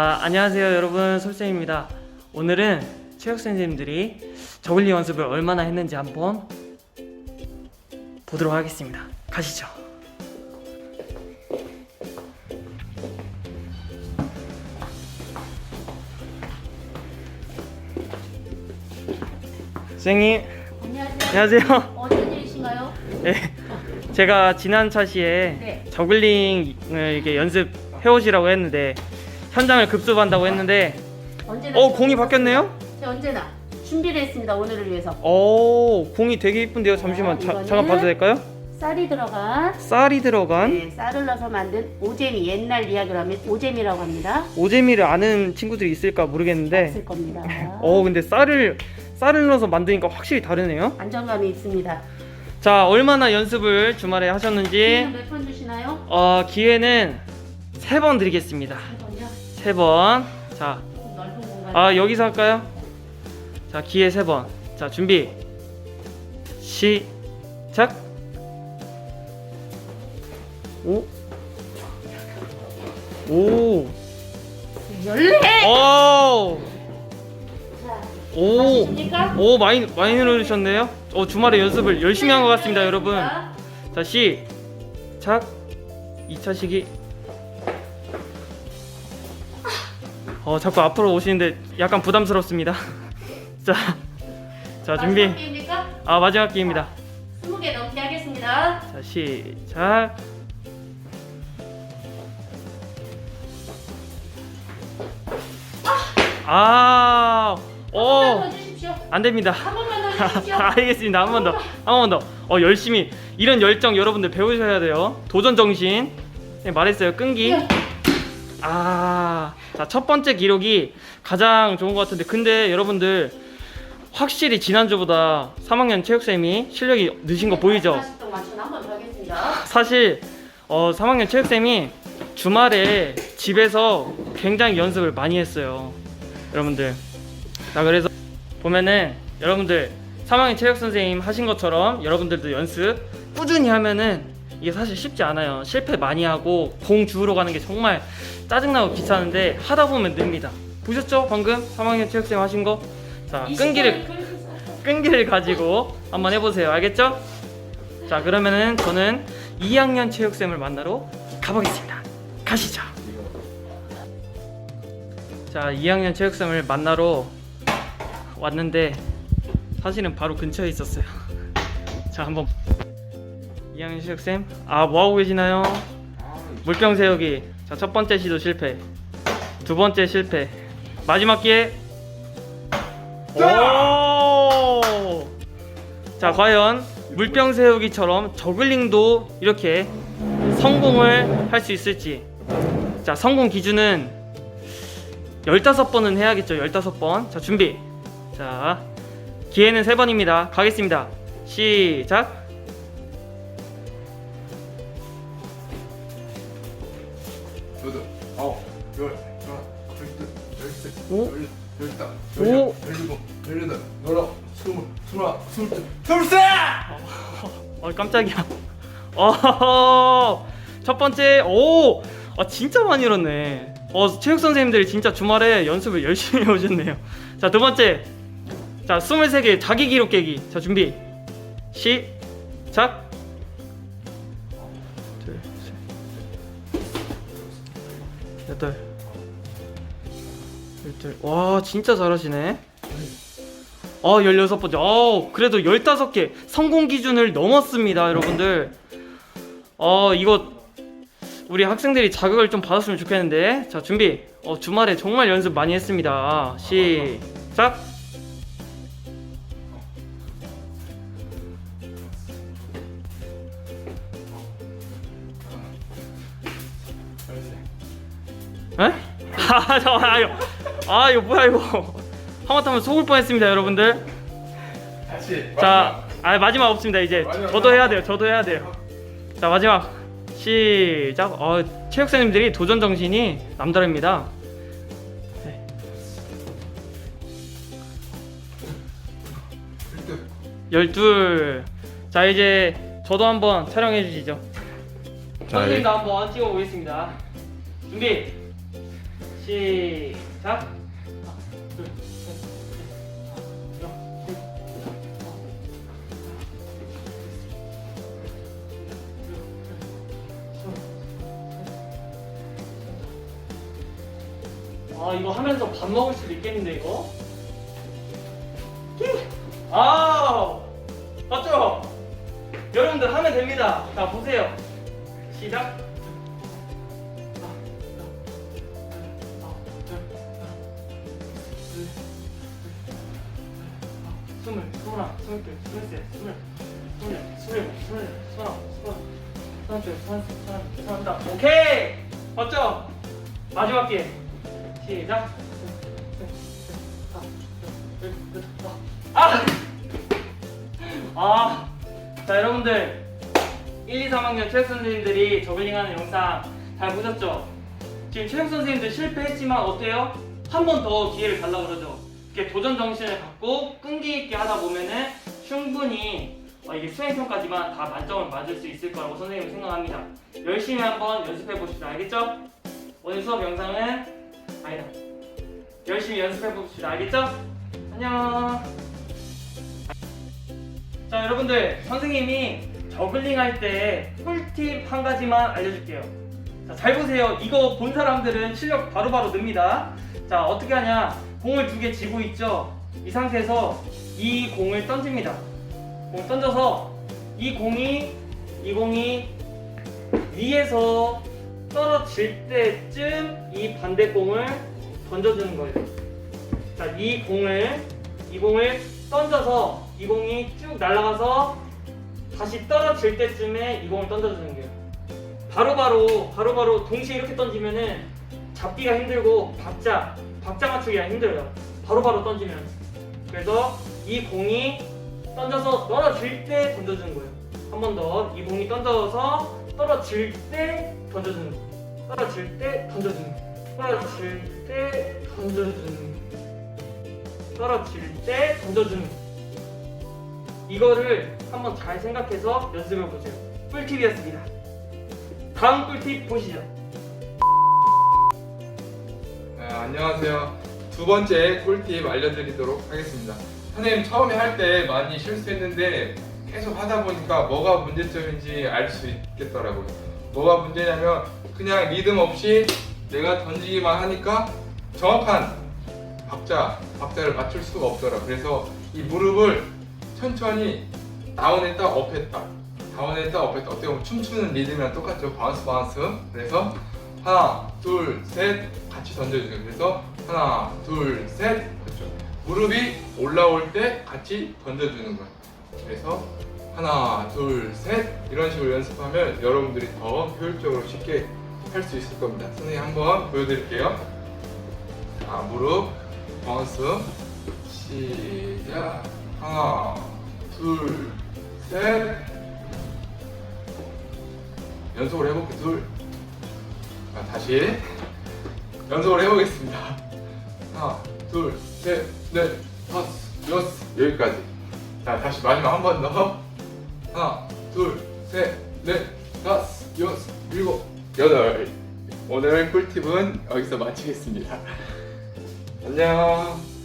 아, 안녕하세요 여러분. 솔쌤입니다. 오늘은 체육 선생님들이 저글링 연습을 얼마나 했는지 한번 보도록 하겠습니다. 가시죠. 선생님. 안녕하세요. 안녕하세요. 어떤 일이신가요? 네, 제가 지난 차시에 네. 저글링을 이렇게 연습해 오시라고 했는데 현장을 급습한다고 했는데 언제나 어 공이 바뀌었네요? 네, 언제나 준비를 했습니다. 오늘을 위해서. 오 공이 되게 이쁜데요 잠시만 자, 이거는- 잠깐 봐도 될까요? 쌀이 들어간 쌀이 들어간 네, 쌀을 넣어서 만든 오재미 옛날 이야기로 하면 오재미라고 합니다. 오재미를 아는 친구들이 있을까 모르겠는데 없을 겁니다. 어 근데 쌀을 쌀을 넣어서 만드니까 확실히 다르네요 안정감이 있습니다. 자 얼마나 연습을 주말에 하셨는지 기회는 몇번 주시나요? 어 기회는 세 번 드리겠습니다. 세 번 자 넓은 공간. 아 여기서 할까요? 자 기회 세 번. 자 준비. 시작. 오. 오. 열네. 오. 자, 오. 오 많이 많이 늘어주셨네요. 어 주말에 연습을 열심히 한 것 같습니다, 여러분. 자 시작. 2차 시기. 어 자꾸 앞으로 오시는데 약간 부담스럽습니다. 자, 자 준비. 마지막 기회입니까? 아 마지막 기회입니다. 20개 넘게 하겠습니다. 자 시작. 아, 한 오, 번만 더 주십시오. 안 됩니다. 한 번만 더 주십시오. 알겠습니다. 한 번 더, 한 번 더. 어 열심히 이런 열정 여러분들 배우셔야 돼요. 도전 정신. 네, 말했어요. 끈기. 아, 자 첫 번째 기록이 가장 좋은 것 같은데 근데 여러분들 확실히 지난주보다 3학년 체육쌤이 실력이 느신 거 보이죠? 더 하겠습니다. 사실 어, 3학년 체육쌤이 주말에 집에서 굉장히 연습을 많이 했어요. 여러분들. 자, 그래서 보면은 여러분들 3학년 체육 선생님 하신 것처럼 여러분들도 연습 꾸준히 하면은 이게 사실 쉽지 않아요. 실패 많이 하고 공 주우러 가는 게 정말 짜증나고 귀찮은데 하다 보면 늡니다. 보셨죠? 방금 3학년 체육쌤 하신 거? 자, 끈기를 끈기를 가지고 한번 해보세요. 알겠죠? 자 그러면은 저는 2학년 체육쌤을 만나러 가보겠습니다. 가시죠. 자 2학년 체육쌤을 만나러 왔는데 사실은 바로 근처에 있었어요. 자 한번 2학년 체육쌤. 아 뭐하고 계시나요? 물병 세우기. 자 첫 번째 시도 실패. 두 번째 실패. 마지막 기회. 오! 자 과연 물병 세우기처럼 저글링도 이렇게 성공을 할 수 있을지. 자 성공 기준은 15번은 해야겠죠 15번. 자 준비. 자 기회는 3번입니다. 가겠습니다. 시작 열, 열둘, 열셋, 오? 열, 열다, 오? 열여, 열일곱, 열여덟, 열아홉, 스물, 스물하나, 스물둘, 스물셋! 어 깜짝이야. 어, 첫 번째 오! 아, 진짜 많이 잃었네. 어 체육 선생님들이 진짜 주말에 연습을 열심히 해오셨네요. 자 두 번째. 자 23개 자기 기록 깨기. 자 준비. 시작. 둘 셋. 여덟 열둘. 와 진짜 잘하시네. 아 16번째. 어 그래도 15개 성공 기준을 넘었습니다 여러분들. 어 이거 우리 학생들이 자극을 좀 받았으면 좋겠는데. 자 준비. 어 주말에 정말 연습 많이 했습니다. 시작. 에? 아 잠깐만 아 이거 아 이거 뭐야 이거 하마터면 속을 뻔했습니다 여러분들 다시. 자, 아 마지막 없습니다 이제. 마지막. 저도 해야 돼요. 저도 해야 돼요. 자 마지막 시작. 어, 체육생님들이 도전 정신이 남다릅니다. 네. 열둘. 자 이제 저도 한번 촬영해 주시죠. 자, 선생님도 한번 찍어 보겠습니다. 준비. 시작. 아 이거 하면서 밥 먹을 수도 있겠는데 이거? 아 맞죠? 여러분들 하면 됩니다. 자 보세요. 시작. 스물, 스물하나, 스물둘, 스물셋, 스물, 스물넷, 스물일곱, 스물여덟, 스물아홉, 스물여덟, 스물둘, 스물셋, 스물넷, 스물다섯. 오케이! 맞죠? 마지막 기회. 시작. 아! 아! 자, 여러분들. 1, 2, 3학년 체육 선생님들이 저글링 하는 영상 잘 보셨죠? 지금 체육 선생님들 실패했지만 어때요? 한 번 더 기회를 달라고 그러죠. 이렇게 도전 정신을 갖고 끈기 있게 하다 보면은 충분히 어, 이게 수행평가지만 다 만점을 맞을 수 있을 거라고 선생님은 생각합니다. 열심히 한번 연습해 보십시오. 알겠죠? 오늘 수업 영상은 아니다. 열심히 연습해 봅시다. 알겠죠? 안녕. 자, 여러분들 선생님이 저글링 할 때 꿀팁 한 가지만 알려줄게요. 자, 잘 보세요. 이거 본 사람들은 실력 바로바로 늡니다. 자, 어떻게 하냐? 공을 두 개 쥐고 있죠? 이 상태에서 이 공을 던집니다. 공을 던져서 이 공이 이 공이 위에서 떨어질 때쯤 이 반대 공을 던져주는 거예요. 자, 이 공을 이 공을 던져서 이 공이 쭉 날아가서 다시 떨어질 때쯤에 이 공을 던져주는 거예요. 바로바로 바로바로 동시에 이렇게 던지면은 잡기가 힘들고 박자 박자 맞추기가 힘들어요. 바로바로 던지면 그래서 이 공이 던져서 떨어질 때 던져주는 거예요. 한 번 더 이 공이 던져서 떨어질 때 던져주는 거. 떨어질 때 던져주는 거. 떨어질 때 던져주는 거. 떨어질 때 던져주는 거. 이거를 한번 잘 생각해서 연습해 보세요. 꿀팁이었습니다. 다음 꿀팁 보시죠. 안녕하세요. 두 번째 꿀팁 알려드리도록 하겠습니다. 선생님 처음에 할 때 많이 실수했는데 계속 하다 보니까 뭐가 문제점인지 알 수 있겠더라고요. 뭐가 문제냐면 그냥 리듬 없이 내가 던지기만 하니까 정확한 박자, 박자를 맞출 수가 없더라. 그래서 이 무릎을 천천히 다운했다, 업했다. 다운했다, 업했다. 어떻게 보면 춤추는 리듬이랑 똑같죠. 바운스, 바운스. 그래서 하나, 둘, 셋 같이 던져주세요. 그래서 하나, 둘, 셋 그렇죠. 무릎이 올라올 때 같이 던져주는 거예요. 그래서 하나, 둘, 셋 이런 식으로 연습하면 여러분들이 더 효율적으로 쉽게 할 수 있을 겁니다. 선생님 한번 보여드릴게요. 자, 무릎 바운스 시작 하나, 둘, 셋 연속으로 해볼게요. 둘 자, 다시 연속으로 해보겠습니다. 하나, 둘, 셋, 넷, 다섯, 여섯, 여기까지. 자, 다시 마지막 한 번 더. 하나, 둘, 셋, 넷, 다섯, 여섯, 일곱, 여덟. 오늘 꿀팁은 여기서 마치겠습니다. 안녕.